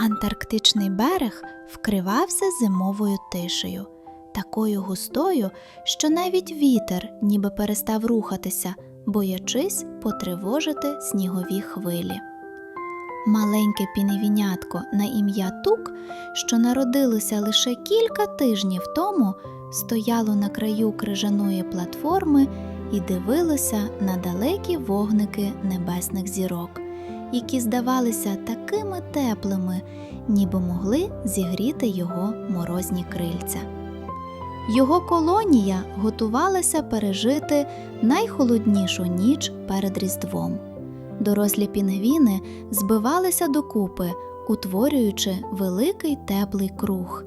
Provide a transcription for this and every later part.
Антарктичний берег вкривався зимовою тишею, такою густою, що навіть вітер ніби перестав рухатися, боячись потривожити снігові хвилі. Маленьке піневінятко на ім'я Тук, що народилося лише кілька тижнів тому, стояло на краю крижаної платформи і дивилося на далекі вогники небесних зірок, які здавалися такими теплими, ніби могли зігріти його морозні крильця. Його колонія готувалася пережити найхолоднішу ніч перед Різдвом. Дорослі пінгвіни збивалися докупи, утворюючи великий теплий круг,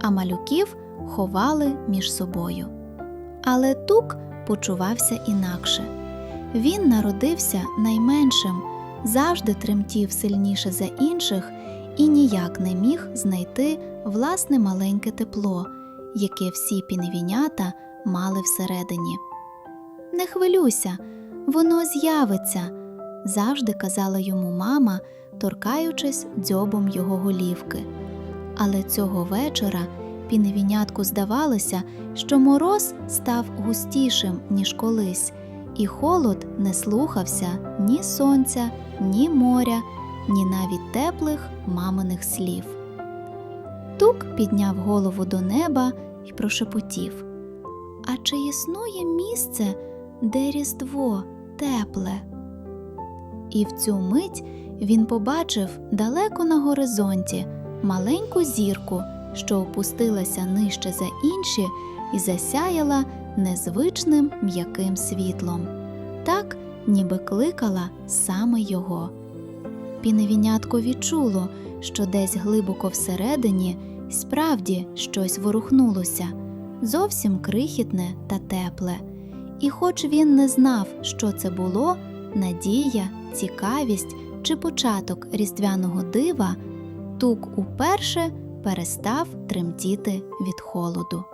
а малюків ховали між собою. Але тук почувався інакше. Він народився найменшим, завжди тремтів сильніше за інших і ніяк не міг знайти власне маленьке тепло, яке всі піневінята мали всередині. Не хвилюйся, воно з'явиться, завжди казала йому мама, торкаючись дзьобом його голівки. Але цього вечора піневінятку здавалося, що мороз став густішим, ніж колись, і холод не слухався ні сонця, ні моря, ні навіть теплих маминих слів. Тук підняв голову до неба і прошепотів А чи існує місце, де різдво тепле? І в цю мить він побачив далеко на горизонті маленьку зірку, що опустилася нижче за інші і засяяла незвичним м'яким світлом, так ніби кликала саме його. Піневінятко відчуло, що десь глибоко всередині справді щось ворухнулося, зовсім крихітне та тепле. І хоч він не знав, що це було, надія, цікавість чи початок різдвяного дива, тук уперше перестав тремтіти від холоду.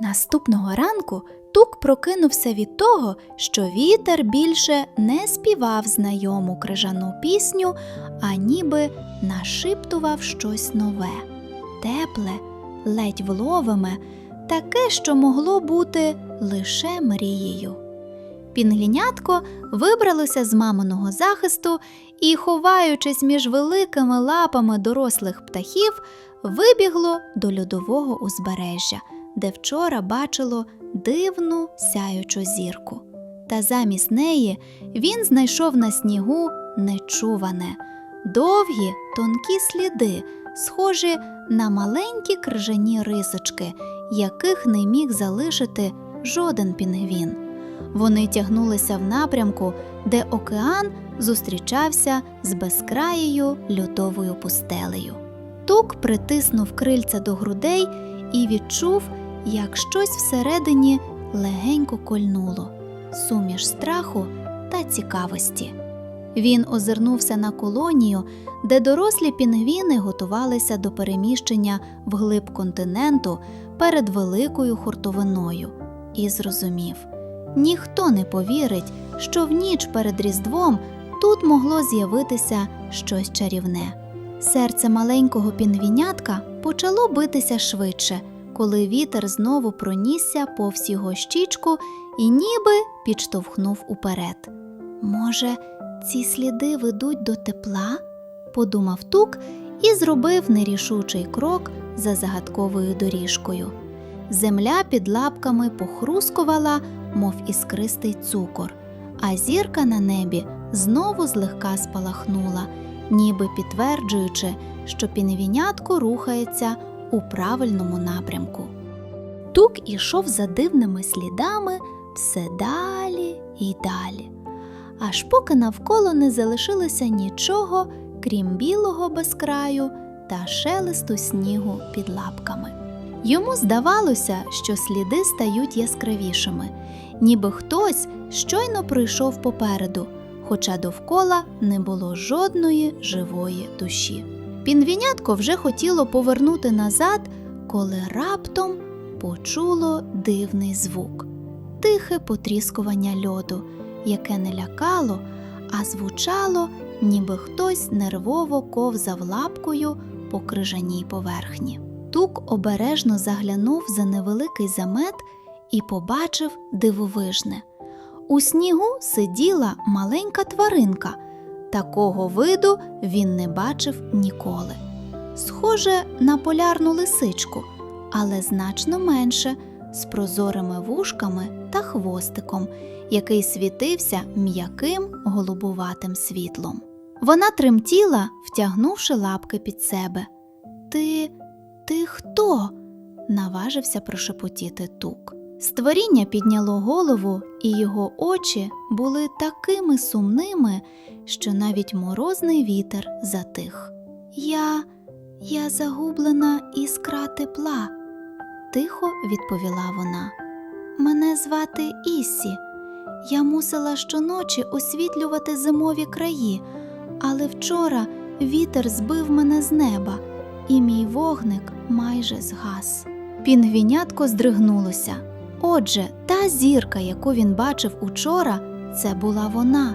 Наступного ранку тук прокинувся від того, що вітер більше не співав знайому крижану пісню, а ніби нашиптував щось нове, тепле, ледь вловиме, таке, що могло бути лише мрією. Пінглінятко вибралося з маминого захисту і, ховаючись між великими лапами дорослих птахів, вибігло до льодового узбережжя, де вчора бачило дивну сяючу зірку. Та замість неї він знайшов на снігу нечуване, довгі тонкі сліди, схожі на маленькі крижані рисочки, яких не міг залишити жоден пінгвін. Вони тягнулися в напрямку, де океан зустрічався з безкраєю льодовою пустелею. Тук притиснув крильця до грудей і відчув, як щось всередині легенько кольнуло, суміш страху та цікавості. Він озирнувся на колонію, де дорослі пінгвіни готувалися до переміщення вглиб континенту перед великою хуртовиною, і зрозумів. Ніхто не повірить, що в ніч перед Різдвом тут могло з'явитися щось чарівне. Серце маленького пінгвінятка почало битися швидше, коли вітер знову пронісся повз його щічку і ніби підштовхнув уперед. Може, ці сліди ведуть до тепла? подумав тук і зробив нерішучий крок за загадковою доріжкою. Земля під лапками похрускувала, мов іскристий цукор, а зірка на небі знову злегка спалахнула, ніби підтверджуючи, що піневінятко рухається у правильному напрямку. Тук ішов за дивними слідами все далі і далі, аж поки навколо не залишилося нічого, крім білого безкраю та шелесту снігу під лапками. Йому здавалося, що сліди стають яскравішими, ніби хтось щойно пройшов попереду, хоча довкола не було жодної живої душі. Пінвінятко вже хотіло повернути назад, коли раптом почуло дивний звук, тихе потріскування льоду, яке не лякало, а звучало ніби хтось нервово ковзав лапкою по крижаній поверхні. Тук обережно заглянув за невеликий замет і побачив дивовижне. У снігу сиділа маленька тваринка. Такого виду він не бачив ніколи. Схоже на полярну лисичку, але значно менше, з прозорими вушками та хвостиком, який світився м'яким голубуватим світлом. Вона тремтіла, втягнувши лапки під себе. Ти, ти хто? наважився прошепотіти тук. Створіння підняло голову, і його очі були такими сумними, що навіть морозний вітер затих. Я, я загублена іскра тепла, тихо відповіла вона. Мене звати Іссі. Я мусила щоночі освітлювати зимові краї, але вчора вітер збив мене з неба, і мій вогник майже згас. Пінгвінятко здригнулося. Отже, та зірка, яку він бачив учора, це була вона.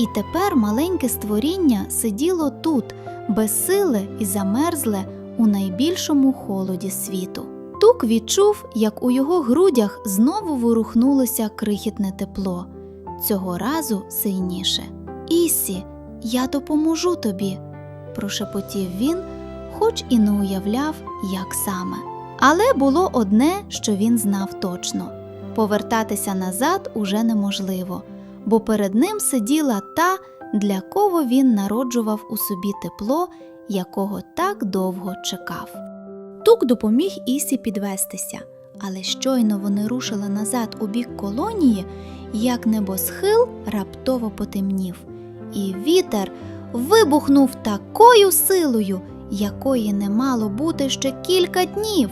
І тепер маленьке створіння сиділо тут, безсиле і замерзле у найбільшому холоді світу. Тук відчув, як у його грудях знову ворухнулося крихітне тепло, цього разу сильніше. Ісі, я допоможу тобі, прошепотів він, хоч і не уявляв, як саме. Але було одне, що він знав точно повертатися назад уже неможливо, бо перед ним сиділа та, для кого він народжував у собі тепло, якого так довго чекав. Тук допоміг Ісі підвестися, але щойно вони рушили назад у бік колонії, як небосхил раптово потемнів, і вітер вибухнув такою силою, якої не мало бути ще кілька днів.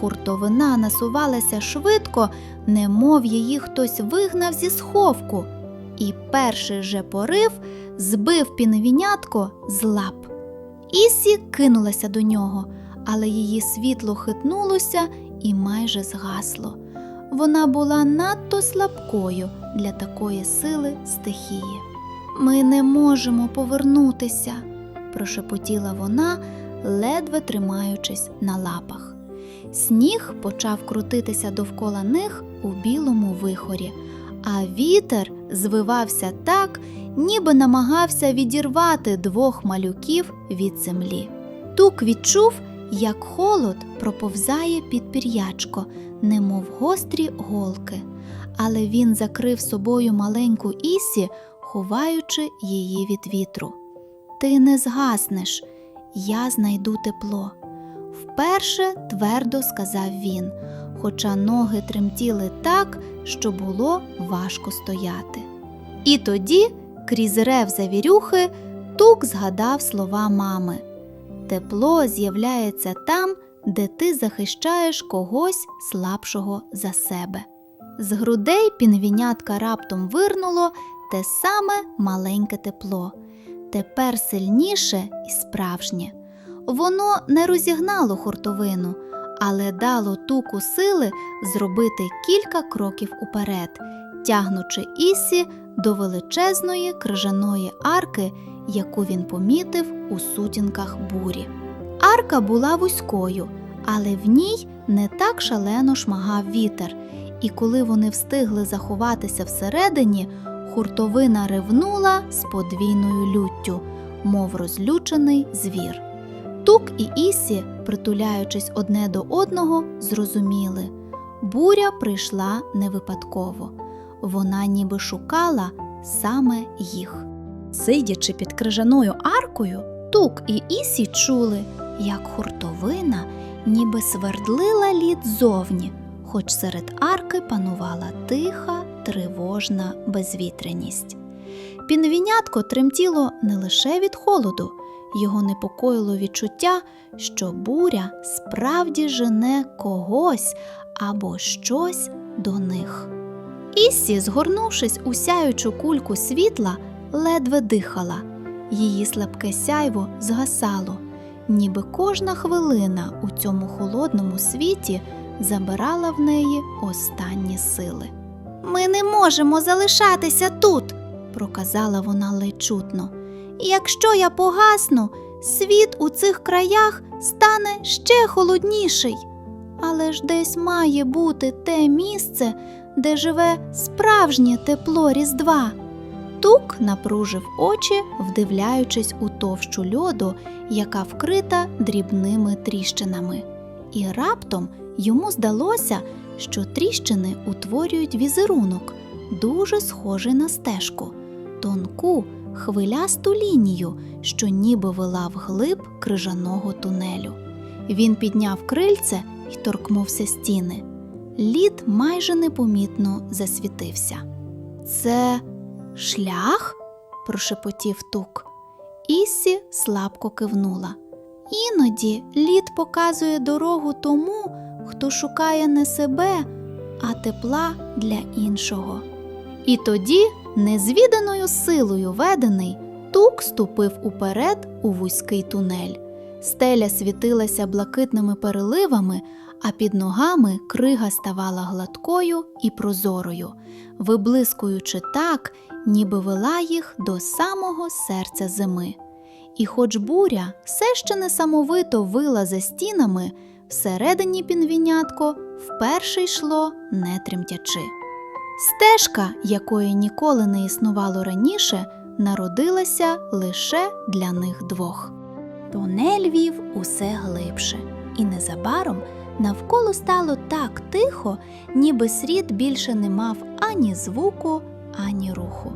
Хуртовина насувалася швидко, немов її хтось вигнав зі сховку, і перший же порив збив пінгвінятко з лап. Ісі кинулася до нього, але її світло хитнулося і майже згасло. Вона була надто слабкою для такої сили стихії. Ми не можемо повернутися, прошепотіла вона, ледве тримаючись на лапах. Сніг почав крутитися довкола них у білому вихорі, а вітер звивався так, ніби намагався відірвати двох малюків від землі. Тук відчув, як холод проповзає під пір'ячко, немов гострі голки, але він закрив собою маленьку Ісі, ховаючи її від вітру. Ти не згаснеш, я знайду тепло. Вперше твердо сказав він, хоча ноги тремтіли так, що було важко стояти. І тоді, крізь рев завірюхи, тук згадав слова мами Тепло з'являється там, де ти захищаєш когось слабшого за себе. З грудей пінвінятка раптом вирнуло те саме маленьке тепло, тепер сильніше і справжнє. Воно не розігнало хуртовину, але дало туку сили зробити кілька кроків уперед, тягнучи Ісі до величезної крижаної арки, яку він помітив у сутінках бурі. Арка була вузькою, але в ній не так шалено шмагав вітер, і коли вони встигли заховатися всередині, хуртовина ревнула з подвійною люттю, мов розлючений звір. Тук і Ісі, притуляючись одне до одного, зрозуміли буря прийшла не випадково. Вона ніби шукала саме їх. Сидячи під крижаною аркою, Тук і Ісі чули, як хуртовина ніби свердлила лід зовні, хоч серед арки панувала тиха, тривожна безвітряність. Пінвінятко тремтіло не лише від холоду, його непокоїло відчуття, що буря справді жене когось або щось до них. Іссі, згорнувшись у сяючу кульку світла, ледве дихала. Її слабке сяйво згасало, ніби кожна хвилина у цьому холодному світі забирала в неї останні сили. Ми не можемо залишатися тут, проказала вона ледь чутно. Якщо я погасну, світ у цих краях стане ще холодніший. Але ж десь має бути те місце, де живе справжнє тепло Різдва. Тук напружив очі, вдивляючись у товщу льоду, яка вкрита дрібними тріщинами. І раптом йому здалося, що тріщини утворюють візерунок, дуже схожий на стежку, тонку, хвилясту лінію, що ніби вела вглиб крижаного тунелю. Він підняв крильце і торкнувся стіни. Лід майже непомітно засвітився. Це шлях? прошепотів тук. Іссі слабко кивнула. Іноді лід показує дорогу тому, хто шукає не себе, а тепла для іншого. І тоді, незвіданою силою ведений, тук ступив уперед у вузький тунель. Стеля світилася блакитними переливами, а під ногами крига ставала гладкою і прозорою, виблискуючи так, ніби вела їх до самого серця зими. І хоч буря все ще несамовито вила за стінами, всередині пінвінятко вперше йшло не тремтячи. Стежка, якої ніколи не існувало раніше, народилася лише для них двох. Тунель вів усе глибше, і незабаром навколо стало так тихо, ніби світ більше не мав ані звуку, ані руху.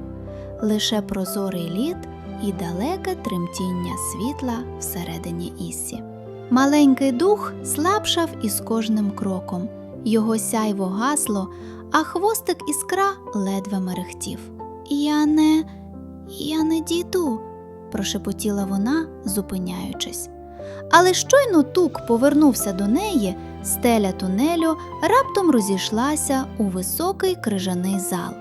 Лише прозорий лід і далеке тремтіння світла всередині Іссі. Маленький дух слабшав із кожним кроком, його сяйво гасло, а хвостик іскра ледве мерехтів. Я не. я не дійду, прошепотіла вона, зупиняючись. Але щойно тук повернувся до неї, стеля тунелю раптом розійшлася у високий крижаний зал,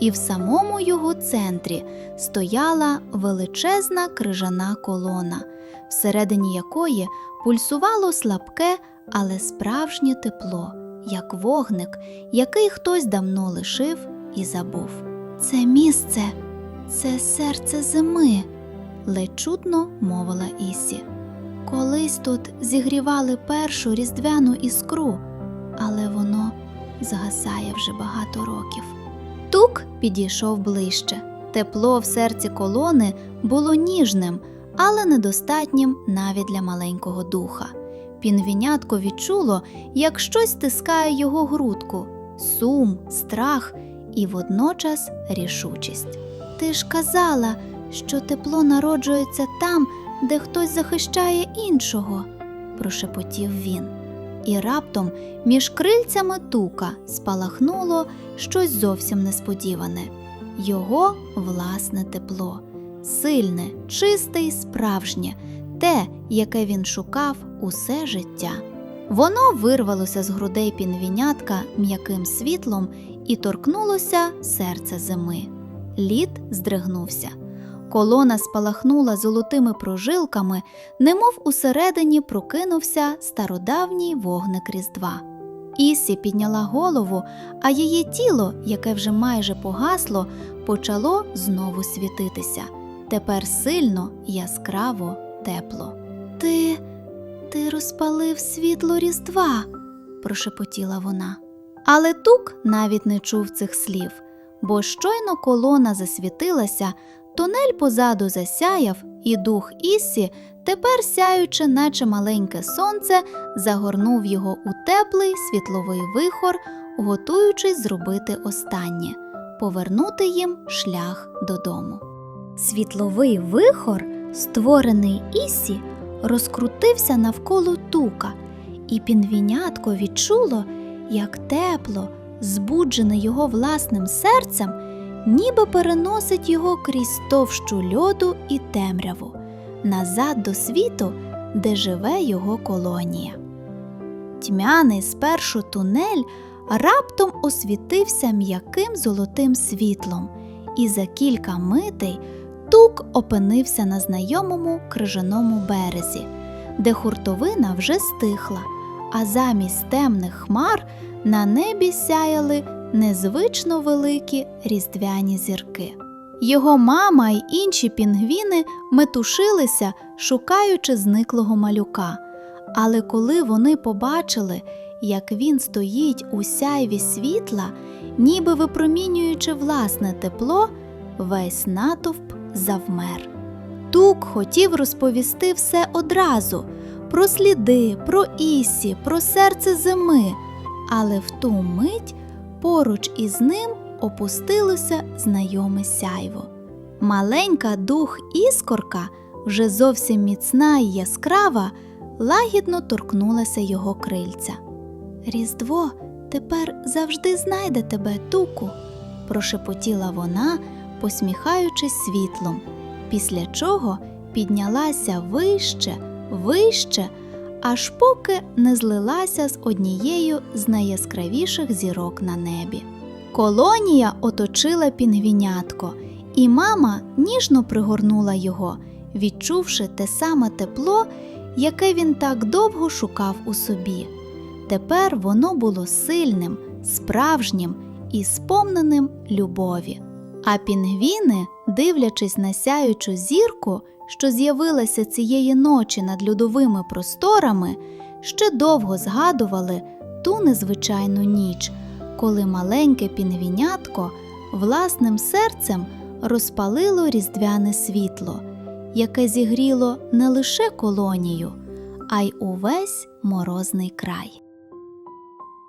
і в самому його центрі стояла величезна крижана колона, всередині якої пульсувало слабке, але справжнє тепло, як вогник, який хтось давно лишив і забув. Це місце, це серце зими, ледь чутно мовила Ісі. Колись тут зігрівали першу різдвяну іскру, але воно згасає вже багато років. Тук підійшов ближче. Тепло в серці колони було ніжним, але недостатнім навіть для маленького духа. Пінвінятко відчуло, як щось стискає його грудку сум, страх і водночас рішучість. Ти ж казала, що тепло народжується там, де хтось захищає іншого, прошепотів він. І раптом між крильцями тука спалахнуло щось зовсім несподіване його власне тепло, сильне, чисте й справжнє, те, яке він шукав усе життя. Воно вирвалося з грудей пінвінятка м'яким світлом і торкнулося серце зими. Лід здригнувся. Колона спалахнула золотими прожилками, немов усередині прокинувся стародавній вогник Різдва. Ісі підняла голову, а її тіло, яке вже майже погасло, почало знову світитися. Тепер сильно, яскраво, тепло. Ти. ти розпалив світло Різдва, прошепотіла вона. Але тук навіть не чув цих слів, бо щойно колона засвітилася, тунель позаду засяяв, і дух Іссі, тепер сяючи, наче маленьке сонце, загорнув його у теплий світловий вихор, готуючись зробити останнє повернути їм шлях додому. Світловий вихор, створений Іссі, розкрутився навколо тука, і пінвінятко відчуло, як тепло, збуджене його власним серцем, ніби переносить його крізь товщу льоду і темряву, назад до світу, де живе його колонія. Тьмяний спершу тунель раптом освітився м'яким золотим світлом, і за кілька митей тук опинився на знайомому крижаному березі, де хуртовина вже стихла, а замість темних хмар на небі сяяли незвично великі різдвяні зірки. Його мама й інші пінгвіни метушилися, шукаючи зниклого малюка. Але коли вони побачили, як він стоїть у сяйві світла, ніби випромінюючи власне тепло, весь натовп завмер. Тук хотів розповісти все одразу про сліди, про Ісі, про серце зими, але в ту мить поруч із ним опустилося знайоме сяйво. Маленька дух іскорка, вже зовсім міцна і яскрава, лагідно торкнулася його крильця. Різдво тепер завжди знайде тебе, туку, прошепотіла вона, посміхаючись світлом, після чого піднялася вище, вище, аж поки не злилася з однією з найяскравіших зірок на небі. Колонія оточила пінгвінятко, і мама ніжно пригорнула його, відчувши те саме тепло, яке він так довго шукав у собі. Тепер воно було сильним, справжнім і сповненим любові. А пінгвіни, дивлячись на сяючу зірку, що з'явилася цієї ночі над льодовими просторами, ще довго згадували ту незвичайну ніч, коли маленьке пінгвінятко власним серцем розпалило різдвяне світло, яке зігріло не лише колонію, а й увесь морозний край.